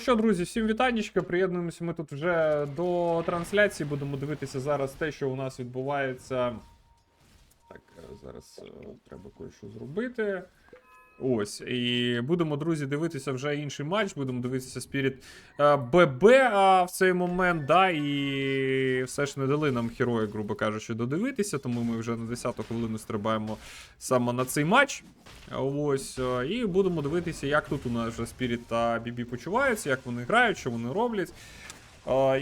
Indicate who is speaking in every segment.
Speaker 1: Що, друзі, всім вітаннячка. Приєднуємося ми тут вже до трансляції. Будемо дивитися зараз те, що у нас відбувається. Так, е, зараз е, треба кое-що зробити. Ось. І будемо, друзі, дивитися вже інший матч. Будемо дивитися Spirit е, ББ в цей момент. Да, і все ж не дали нам герої, грубо кажучи, додивитися, тому ми вже на 10-ту хвилину стрибаємо саме на цей матч. Ось, е, і будемо дивитися, як тут у нас вже Spirit та BB почуваються, як вони грають, що вони роблять.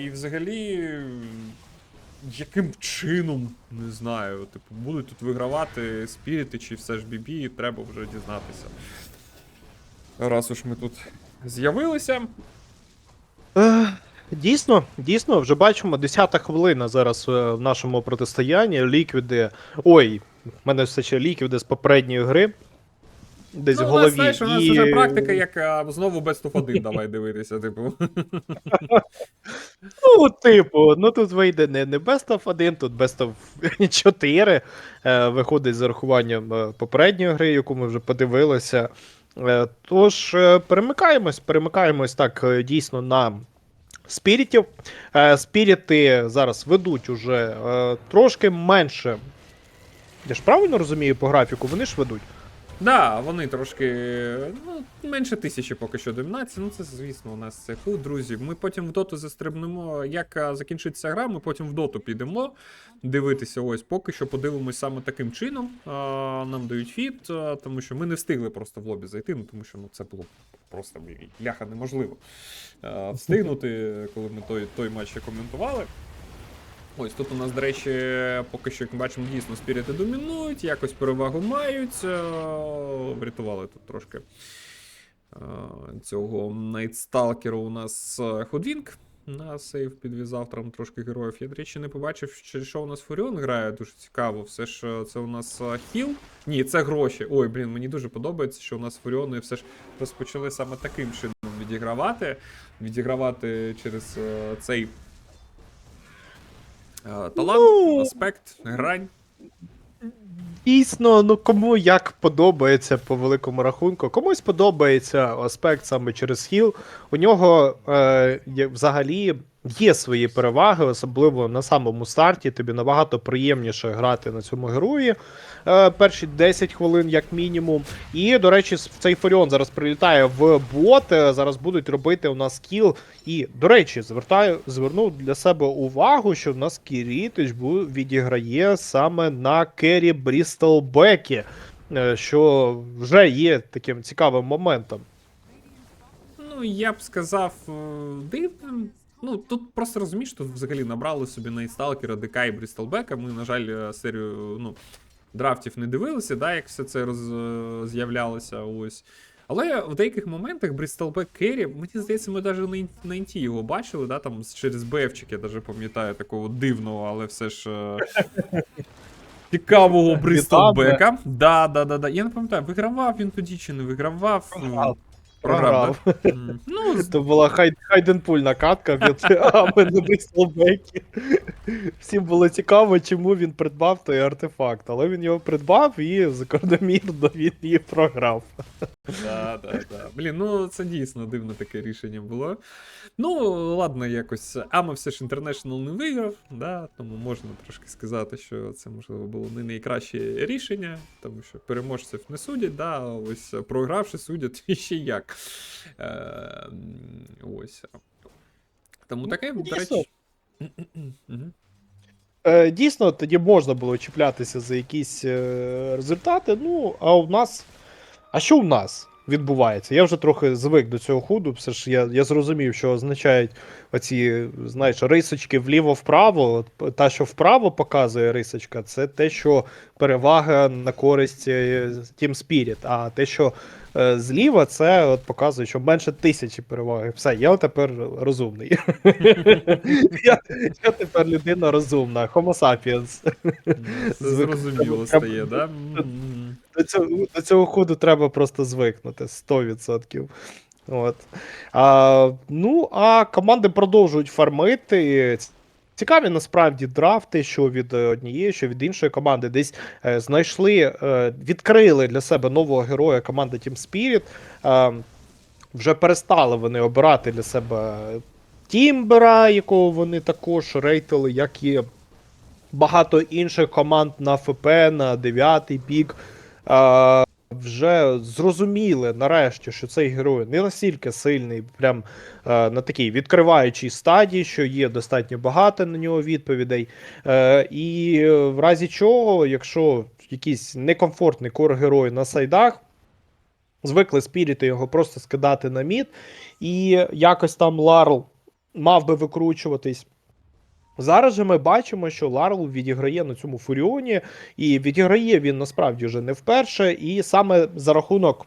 Speaker 1: І взагалі, яким чином, не знаю, типу, будуть тут вигравати Спіріти чи все ж BB, треба вже дізнатися. Раз уж ми тут з'явилися.
Speaker 2: Е, Дійсно, дійсно, вже бачимо 10-та хвилина зараз е, в нашому протистоянні. Ліквіди. Ой, в мене все ще ліквіди з попередньої гри. Десь
Speaker 1: ну,
Speaker 2: в голові.
Speaker 1: знаєш, у нас
Speaker 2: і...
Speaker 1: вже практика, як а, знову Best of 1 давай дивитися, типу.
Speaker 2: Ну, типу, ну тут вийде не, не Best of 1, тут Best of 4. Е, виходить з урахуванням е, попередньої гри, яку ми вже подивилися. Е, тож, е, перемикаємось, перемикаємось так е, дійсно на спірітів. Е, спіріти зараз ведуть уже е, трошки менше. Я ж правильно розумію по графіку, вони ж ведуть.
Speaker 1: Да, вони трошки ну, менше тисячі поки що домінації. Ну це звісно, у нас це худ, друзі. Ми потім в доту застрибнемо. Як закінчиться гра, ми потім в доту підемо дивитися. Ось поки що подивимось саме таким чином. А, нам дають фіт, тому що ми не встигли просто в лобі зайти, ну тому що ну це було просто ляха неможливо а, встигнути, коли ми той, той матч коментували. Ось тут у нас, до речі, поки що, як ми бачимо, дійсно спіріти домінують, якось перевагу мають. е, Врятували тут трошки е, цього Найтсталкера у нас е, Ходвінг. На сейв підвізав там трошки героїв. Я, до речі, не побачив, що у нас Фуріон грає. Дуже цікаво. Все ж це у нас хіл. Ні, це гроші. Ой, блін, мені дуже подобається, що у нас Фуріони все ж розпочали саме таким чином відігравати. Відігравати через цей Талант,
Speaker 2: Ну.
Speaker 1: аспект, грань.
Speaker 2: Дійсно, ну кому як подобається по великому рахунку. Комусь подобається аспект саме через хіл. У нього е, взагалі є свої переваги, особливо на самому старті. Тобі набагато приємніше грати на цьому герої е, перші 10 хвилин, як мінімум. І, до речі, цей Форіон зараз прилітає в бот. е, Зараз будуть робити у нас кіл. І, до речі, звертаю, звернув для себе увагу, що в нас Кірітич відіграє саме на кері Брістол Бекі, е, що вже є таким цікавим моментом.
Speaker 1: Ну, я б сказав, е, дивним. Ну, тут просто розумієш, тут взагалі набрали собі Найтсталкера, ДК і Брістолбека. Ми, на жаль, е, серію ну, драфтів не дивилися, да, як все це роз, е, з'являлося. Ось. Але в деяких моментах Брістолбек Керрі, мені здається, ми навіть на, ін- інті його бачили, да, там через БФчик, я навіть пам'ятаю такого дивного, але все ж. е, Цікавого Брістолбека. Да, да, да, да. Я не пам'ятаю, вигравав він тоді чи не вигравав.
Speaker 2: Програв.
Speaker 1: Ну,
Speaker 2: Це була хай, хайденпульна катка від Ами на Всім було цікаво, чому він придбав той артефакт, але він його придбав і закономірно він її програв.
Speaker 1: Да, да, да. Блін, ну це дійсно дивне таке рішення було. Ну, ладно, якось Ама все ж International не виграв, да, тому можна трошки сказати, що це можливо було не найкраще рішення, тому що переможців не судять, да, а ось програвши судять і ще як. Е, ось. Тому таке, до речі.
Speaker 2: Е, дійсно, тоді можна було чіплятися за якісь е, результати. Ну, а у нас. А що у нас відбувається? Я вже трохи звик до цього худу. Все ж я, я зрозумів, що означають оці, знаєш, рисочки вліво-вправо. Та, що вправо показує рисочка, це те, що перевага на користь е, Team Spirit. А те, що е, зліва, це от показує, що менше тисячі переваги. Все, я тепер розумний. я, я тепер людина розумна, Homo sapiens.
Speaker 1: Зрозуміло стає, да?
Speaker 2: До цього, до цього ходу треба просто звикнути 100%. От. А, ну, а команди продовжують фармити. Цікаві насправді драфти, що від е, однієї, що від іншої команди. Десь е, знайшли, е, відкрили для себе нового героя команди Team Spirit. Е, вже перестали вони обирати для себе Тімбера, якого вони також рейтили, як і багато інших команд на ФП, на 9 пік. А, вже зрозуміли нарешті, що цей герой не настільки сильний, прям е, на такій відкриваючій стадії, що є достатньо багато на нього відповідей. Е, і в разі чого, якщо якийсь некомфортний кор герой на сайдах, звикли спіріти його просто скидати на мід, і якось там Ларл мав би викручуватись. Зараз же ми бачимо, що Ларл відіграє на цьому Фуріоні, і відіграє він насправді вже не вперше, і саме за рахунок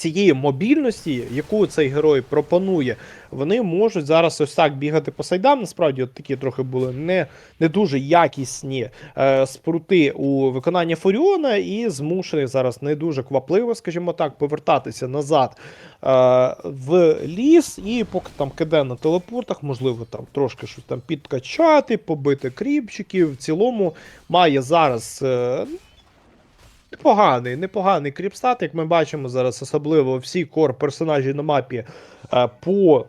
Speaker 2: цієї мобільності, яку цей герой пропонує, вони можуть зараз ось так бігати по сайдам. Насправді, от такі трохи були не, не дуже якісні е, спрути у виконанні Фуріона, і змушений зараз не дуже квапливо, скажімо так, повертатися назад е, в ліс, і поки там киде на телепортах, можливо, там трошки щось там підкачати, побити кріпчиків. В цілому має зараз. Е, Непоганий, непоганий кріпстат, як ми бачимо зараз, особливо всі кор персонажі на мапі е, по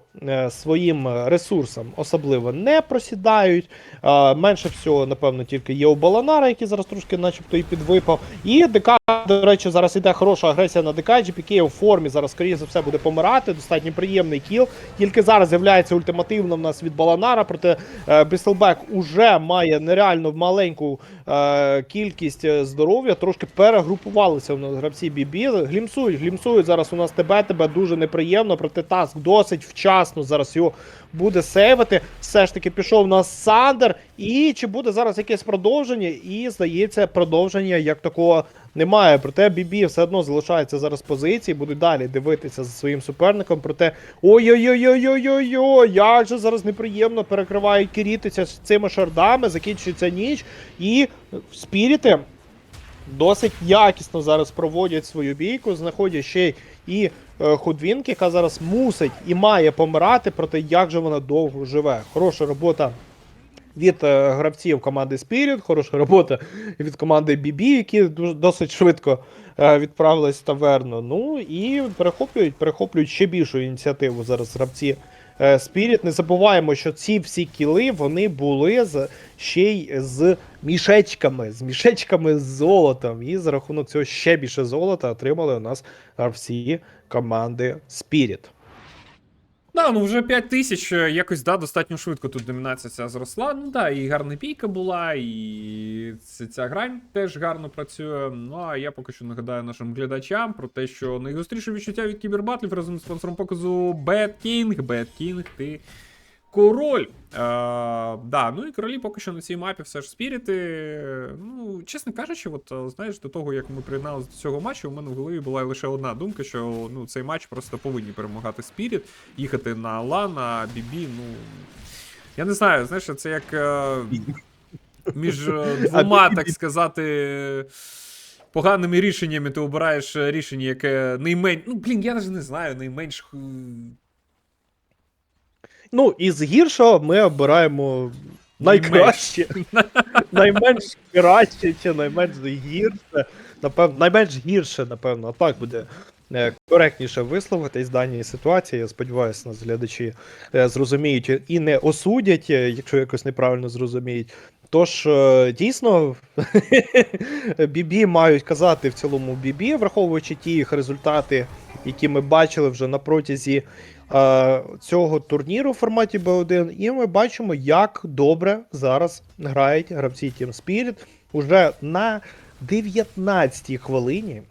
Speaker 2: своїм ресурсам особливо не просідають. Е, менше всього, напевно, тільки є у Баланара, який зараз трошки начебто і підвипав. І ДК, до речі, зараз іде хороша агресія на ДК. GPK у формі зараз, скоріше за все, буде помирати. Достатньо приємний кіл. Тільки зараз з'являється ультимативно в нас від Баланара, проте е, Брістелбек уже має нереально маленьку е, кількість е, здоров'я. Трошки перегрупувалися у нас гравці Бібі. Глімсують, глімсують зараз у нас тебе, тебе дуже неприємно, проте таск досить вчасно зараз його буде сейвити. Все ж таки пішов у нас Сандер. І чи буде зараз якесь продовження? І здається, продовження як такого немає. Проте Бібі все одно залишається зараз позиції, будуть далі дивитися за своїм суперником. Проте ой-ой-ой-ой-ой-ой-ой, як же зараз неприємно перекривають з цими шардами, закінчується ніч, і спіріти досить якісно зараз проводять свою бійку, знаходять ще і е, Худвінк, яка зараз мусить і має помирати, проте як же вона довго живе. Хороша робота від е, гравців команди Spirit, хороша робота від команди BB, які досить швидко е, відправились в таверну. Ну і перехоплюють, перехоплюють ще більшу ініціативу зараз гравці. Spirit. Не забуваємо, що ці всі кіли вони були ще й з мішечками, з мішечками з золотом. І за рахунок цього ще більше золота отримали у нас гравці команди Spirit.
Speaker 1: Да, ну вже 5 тисяч, е, якось да, достатньо швидко тут домінація ця зросла. Ну да, і гарна пійка була, і ця, грань теж гарно працює. Ну а я поки що нагадаю нашим глядачам про те, що найгостріше відчуття від кібербатлів разом з спонсором показу Bad King. Bad King, ти король. Е, да, ну і королі поки що на цій мапі все ж спіріти. Ну, чесно кажучи, от е, знаєш, до того, як ми приєдналися до цього матчу, у мене в голові була лише одна думка, що ну, цей матч просто повинні перемагати Спіріт, їхати на Ла, на Бібі. Ну. Я не знаю, знаєш, це як е, між е, двома, так сказати. Поганими рішеннями ти обираєш е, рішення, яке найменш. Ну, блін, я навіть не знаю, найменш.
Speaker 2: Ну, із гіршого ми обираємо найкраще. Найменш краще чи найменш гірше. Напевно, найменш гірше, напевно, так буде е, коректніше висловитись в даній ситуації. Я сподіваюся, нас глядачі е, зрозуміють і не осудять, е, якщо якось неправильно зрозуміють. Тож, дійсно, Бібі мають казати в цілому Бібі, враховуючи ті їх результати, які ми бачили вже на протязі цього турніру в форматі B1, і ми бачимо, як добре зараз грають гравці Team Spirit уже на 19-й хвилині.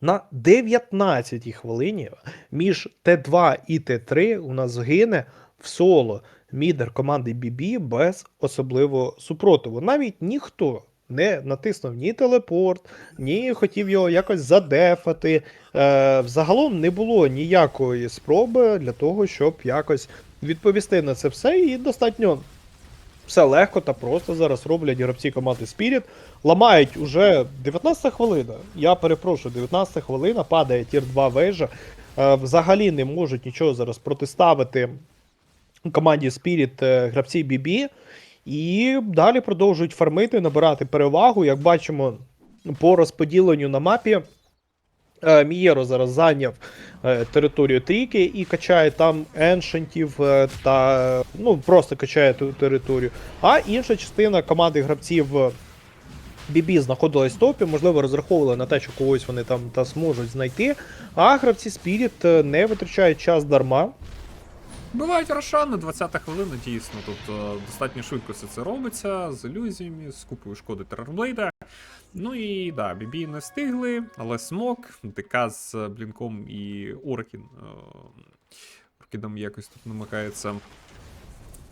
Speaker 2: На 19-й хвилині між Т2 і Т3 у нас гине в соло мідер команди BB без особливого супротиву. Навіть ніхто не натиснув ні телепорт, ні хотів його якось задефати. Е, взагалом не було ніякої спроби для того, щоб якось відповісти на це все. І достатньо все легко та просто зараз роблять гравці команди Spirit. Ламають уже 19 хвилина. Я перепрошую, 19 хвилина падає тір 2 вежа. Е, взагалі не можуть нічого зараз протиставити команді Spirit е, гравці BB. І далі продовжують фармити, набирати перевагу. Як бачимо, по розподіленню на мапі Е, Мієро зараз зайняв е, територію трійки і качає там еншентів е, та ну просто качає ту територію. А інша частина команди гравців BB знаходилась в топі, можливо, розраховували на те, що когось вони там та зможуть знайти. А гравці е, не витрачають час дарма.
Speaker 1: Бувають рошани, 20-та хвилина, дійсно. Е, достатньо швидко все це робиться, з ілюзіями, з купою шкоди Террорблейда. Ну і да, Бібі не встигли, але смок, ДК з Блінком і Оркін. е, Оркідом якось тут намагається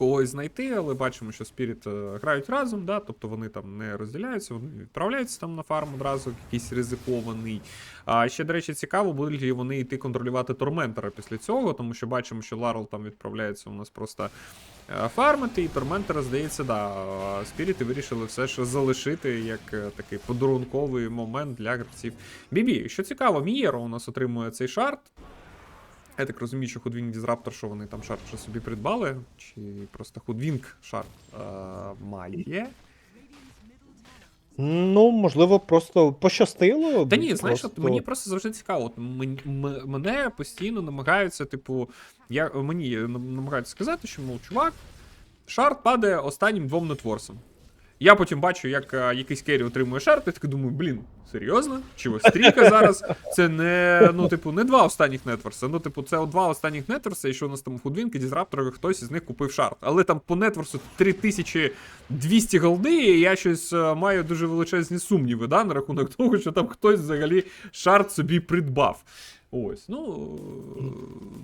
Speaker 1: когось знайти, але бачимо, що Спіріт грають разом, да, тобто вони там не розділяються, вони відправляються там на фарм одразу, якийсь ризикований. А ще, до речі, цікаво, будуть ли вони йти контролювати Торментера після цього, тому що бачимо, що Ларл там відправляється у нас просто е, фармити, і Торментера, здається, да, Спіріти вирішили все ж залишити як е, такий подарунковий момент для гравців. Бібі, що цікаво, Мієро у нас отримує цей шарт. Я так розумію, що Худвінг Дізраптор, що вони там шарт вже собі придбали, чи просто Худвінг шарт е, має.
Speaker 2: Ну, можливо, просто пощастило.
Speaker 1: Та ні, знаєш, от
Speaker 2: просто-
Speaker 1: мені просто завжди цікаво. От мене постійно намагаються, типу, я, мені намагаються сказати, що, мов, чувак, шарт падає останнім двом нетворсам. Я потім бачу, як а, якийсь керрі отримує шарт, і такий думаю, блін, серйозно? Чи ось стрійка зараз? Це не, ну, типу, не два останніх нетворса. Ну, типу, це два останніх нетворса, і що у нас там худвінки, дізраптори, хтось із них купив шарт. Але там по нетворсу 3200 голди, і я щось е, маю дуже величезні сумніви, да, на рахунок того, що там хтось взагалі шарт собі придбав. Ось, ну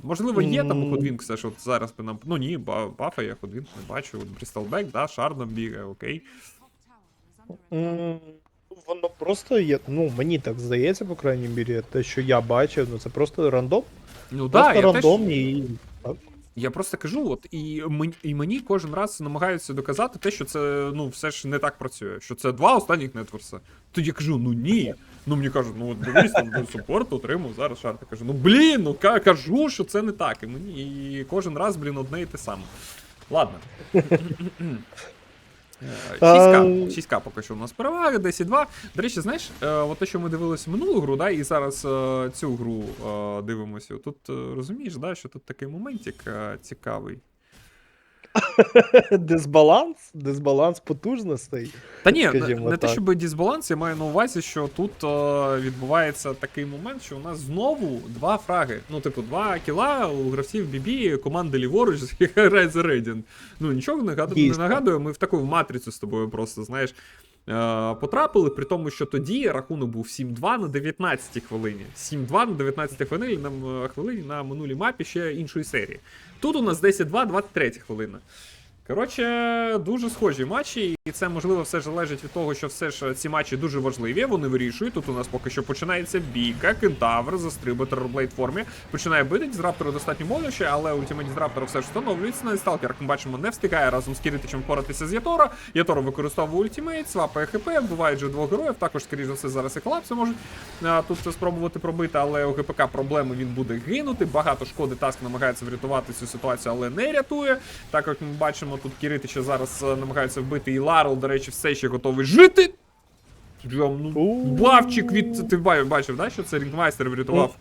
Speaker 1: можливо, є там у ж от зараз би нам. Ну ні, ба- бафа я Ходвінг не бачу. Брісталбек, да, шардом бігає, окей.
Speaker 2: М, Воно просто є. Ну, мені так здається, по крайній мірі, те, що я бачив, ну це просто рандом.
Speaker 1: Ну
Speaker 2: Просто
Speaker 1: да, я теж,
Speaker 2: і. Так.
Speaker 1: я просто кажу, от і мені, і мені кожен раз намагаються доказати те, що це ну все ж не так працює. Що це два останніх нетворса. Тоді я кажу, ну ні. Ну мені кажуть, ну от дивись, там ну, супорт отримав зараз шарт. Я кажу, ну блін, ну кажу, що це не так. І мені і кожен раз, блін, одне і те саме. Ладно. Е, 6К, 6К поки що у нас перевага, 10-2. До речі, знаєш, е, от те, що ми дивилися минулу гру, да, і зараз е, цю гру дивимося. Тут розумієш, да, що тут такий моментик цікавий.
Speaker 2: Дисбаланс, дисбаланс потужностей.
Speaker 1: Та ні, не,
Speaker 2: Скажімо
Speaker 1: не те,
Speaker 2: так.
Speaker 1: щоб дисбаланс, я маю на увазі, що тут о, відбувається такий момент, що у нас знову два фраги. Ну, типу, два кіла у гравців BB команди ліворуч, яка грає за рейдін. Ну, нічого не нагадує, ми в таку матрицю з тобою просто, знаєш. Е, Потрапили, при тому, що тоді рахунок був 7-2 на 19 хвилині. 7-2 на 19 хвилині на, хвилині на минулій мапі ще іншої серії. Тут у нас 10-2, 23 хвилина. Коротше, дуже схожі матчі, і це можливо все ж залежить від того, що все ж ці матчі дуже важливі. Вони вирішують. Тут у нас поки що починається бійка. Кентавр застрибує Террорблейд формі. Починає бити. Дізраптора достатньо боляче, але ультимейт Дізраптора все ж встановлюється. На сталкер, як ми бачимо, не встигає разом з Кіритичем впоратися з Ятора. Ятора використовує ультимейт, свапає ХП, вбивають вже двох героїв. Також, скоріш за все, зараз і колапси можуть а, тут це спробувати пробити, але у ГПК проблеми він буде гинути. Багато шкоди Таск намагається врятувати цю ситуацію, але не рятує. Так як ми бачимо, тут Кіритича зараз е, намагаються вбити, і Ларл, до речі, все ще готовий жити. Ну, бавчик від. Ти бачив, да, що це Рінгмайстер врятував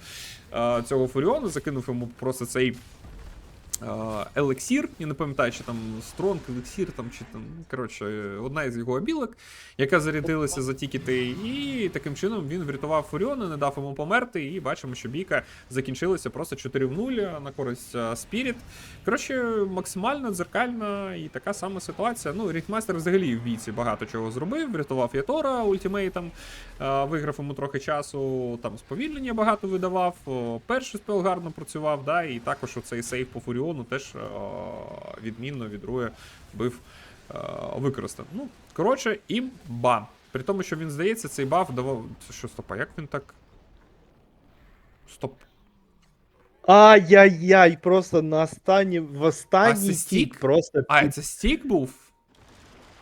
Speaker 1: е, цього Фуріону, закинув йому просто цей. Е, Елексір, я не пам'ятаю, чи там Стронг, Елексір, там, чи там, коротше, одна із його обілок, яка зарядилася за тікети, і таким чином він врятував Фуріона, не дав йому померти, і бачимо, що бійка закінчилася просто 4 в 0 на користь е, Спіріт. Коротше, максимально дзеркальна і така сама ситуація. Ну, Рінгмастер взагалі в бійці багато чого зробив, врятував Ятора ультимейтом, е, виграв йому трохи часу, там сповільнення багато видавав, перший спел гарно працював, да, і також оцей сейф по Фуріону теж е, відмінно від Руя бив е, використав. Ну, коротше, імба. При тому, що він здається, цей баф давав. Що, стоп, а як він так. Стоп.
Speaker 2: Ай-яй-яй, просто на останній, в останній
Speaker 1: стік?
Speaker 2: просто
Speaker 1: А, це стік був?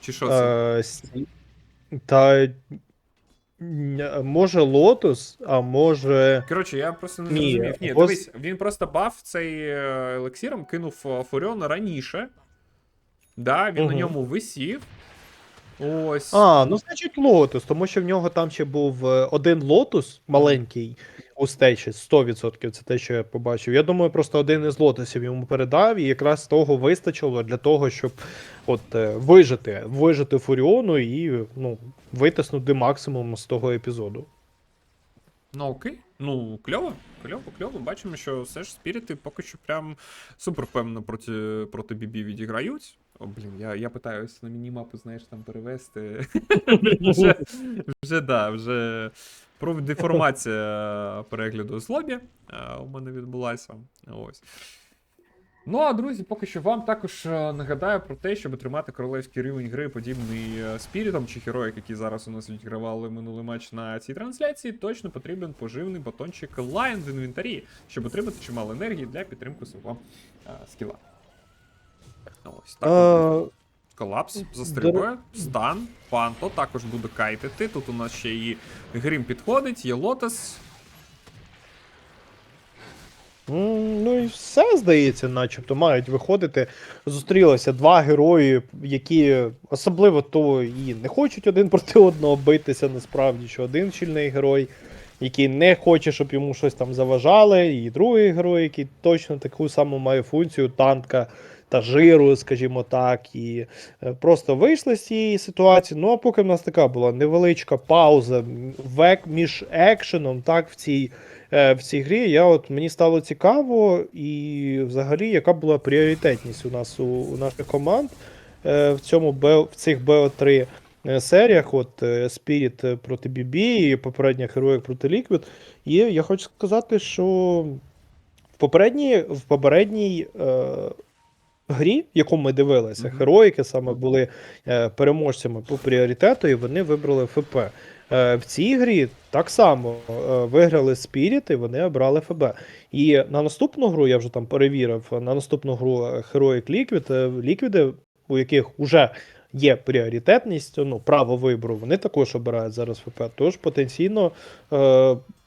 Speaker 1: Чи що це?
Speaker 2: Е, Та може Лотус, а може.
Speaker 1: Коротше, я просто не зрозумів. Ні,
Speaker 2: гос-
Speaker 1: дивись, він просто баф цей е, елексіром кинув Фуріон Фуріона раніше. Да, він на ньому висів. Ось.
Speaker 2: А, ну значить лотус, тому що в нього там ще був е, один лотус маленький у стечі, 100%. Це те, що я побачив. Я думаю, просто один із лотусів йому передав, і якраз того вистачило для того, щоб от е, вижити, вижити Фуріону і ну, витиснути максимум з того епізоду.
Speaker 1: Ну окей. Ну, кльово, кльово, кльово. Бачимо, що все ж спіріти поки що прям супер впевнено проти, проти Бібі відіграють. О, блін, я, я питаюся на мінімапу, знаєш, там перевести. Вже, вже, да, вже деформація перегляду з лобі е, у мене відбулася. Ось. Ну а друзі, поки що вам також е, нагадаю про те, щоб отримати королевський рівень гри, подібний е, спірітом чи героїк, які зараз у нас відігравали минулий матч на цій трансляції, точно потрібен поживний батончик Lion в інвентарі, щоб отримати чимало енергії для підтримки свого е, скіла. Ось так.
Speaker 2: Е,
Speaker 1: Колапс застрибує, стан, панто також буде кайтити. Тут у нас ще і грім підходить, є лотос.
Speaker 2: Ну і все здається, начебто мають виходити. Зустрілися два герої, які особливо то і не хочуть один проти одного битися, насправді, що один щільний герой, який не хоче, щоб йому щось там заважали, і другий герой, який точно таку саму має функцію танка та скажімо так, і е, просто вийшли з цієї ситуації. Ну а поки в нас така була невеличка пауза між екшеном, так, в цій е, в цій грі, я от мені стало цікаво, і взагалі, яка була пріоритетність у нас у, у наших команд е, в цьому в цих BO3 е, серіях, от Spirit проти BB і попередня Heroic проти Liquid. І я хочу сказати, що в попередній, в попередній е, грі, яку ми дивилися, героїки саме були е, переможцями по пріоритету, і вони вибрали ФП. Е, В цій грі так само е, виграли Spirit і вони обрали ФБ. І на наступну гру, я вже там перевірив, на наступну гру Heroic Liquid, Liquid, у яких вже є пріоритетність, ну, право вибору, вони також обирають зараз ФП. Тож потенційно.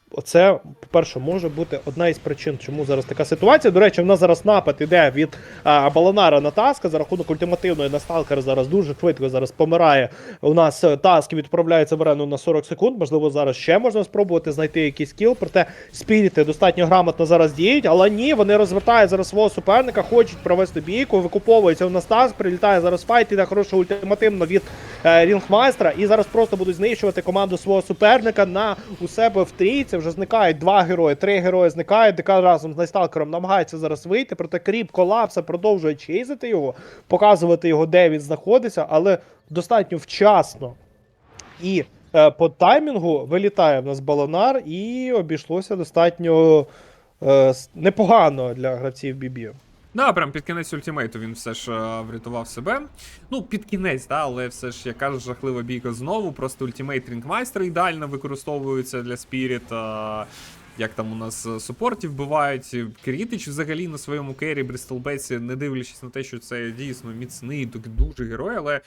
Speaker 2: Е, Оце, по-перше, може бути одна із причин, чому зараз така ситуація. До речі, в нас зараз напад іде від а, Баланара на Таска за рахунок ультимативної на Сталкер зараз дуже швидко зараз помирає. У нас е, Таск відправляється в арену на 40 секунд. Можливо, зараз ще можна спробувати знайти якийсь кіл. Проте спіріти достатньо грамотно зараз діють, але ні, вони розвертають зараз свого суперника, хочуть провести бійку, викуповується у нас Таск, прилітає зараз файт, іде хорошо ультимативно від е, Рінгмайстра. І зараз просто будуть знищувати команду свого суперника на у себе в трійці. Вже зникають два герої, три герої зникають. ДК разом з Найсталкером намагається зараз вийти. Проте кріп колапса продовжує чейзити його, показувати його, де він знаходиться, але достатньо вчасно. І е, по таймінгу вилітає в нас балонар, і обійшлося достатньо е, непогано для гравців Бібі.
Speaker 1: Да, прям під кінець ультимейту він все ж е, врятував себе. Ну, під кінець, да, але все ж, як кажуть, жахлива бійка знову. Просто ультимейт Рінгмайстера ідеально використовується для Спіріт. е, Як там у нас е, супортів бувають. Крітич взагалі на своєму кері Брістолбеці, не дивлячись на те, що це дійсно міцний, дуже герой, але.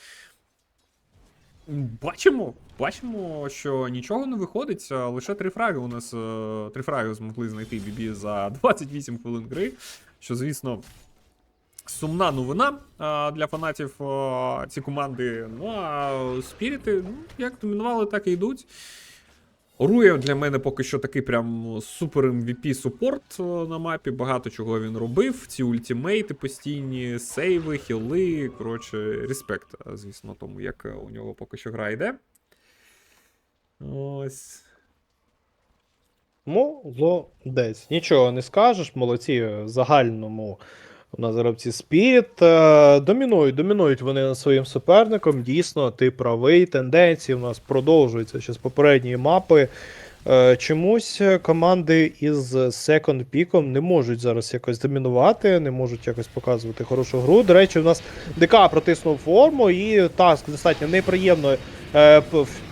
Speaker 1: Бачимо, бачимо, що нічого не виходить. Лише три фраги у нас три фраги змогли знайти Бібі за 28 хвилин гри. Що, звісно, сумна новина а, для фанатів а, ці команди. Ну а спіріти, ну, як домінували, так і йдуть. Рує для мене поки що такий прям супер MVP супорт е, на мапі. Багато чого він робив. Ці ультимейти постійні, сейви, хіли. Коротше, респект, звісно, тому, як е, у нього поки що гра йде. Ось.
Speaker 2: Молодець. Нічого не скажеш, молодці в загальному. У нас гравці Spirit. Е, домінують, домінують вони над своїм суперником. Дійсно, ти правий. Тенденції у нас продовжуються ще з попередньої мапи. Е, чомусь команди із секонд піком не можуть зараз якось домінувати, не можуть якось показувати хорошу гру. До речі, у нас ДК протиснув форму, і таск достатньо неприємно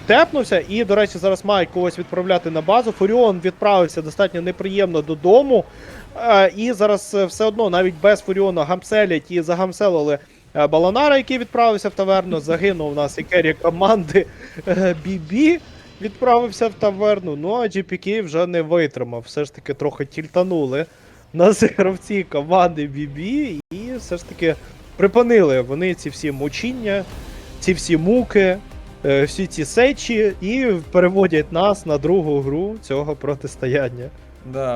Speaker 2: втепнувся. І, до речі, зараз мають когось відправляти на базу. Фуріон відправився достатньо неприємно додому. Е, і зараз е, все одно, навіть без Фуріона, гамселять і загамселили е, Баланара, який відправився в таверну. Загинув у нас і кері команди BB відправився в таверну. Ну а GPK вже не витримав. Все ж таки трохи тільтанули нас гравці команди BB, і все ж таки припинили вони ці всі мучіння, ці всі муки, всі ці сечі і переводять нас на другу гру цього протистояння.
Speaker 1: Да,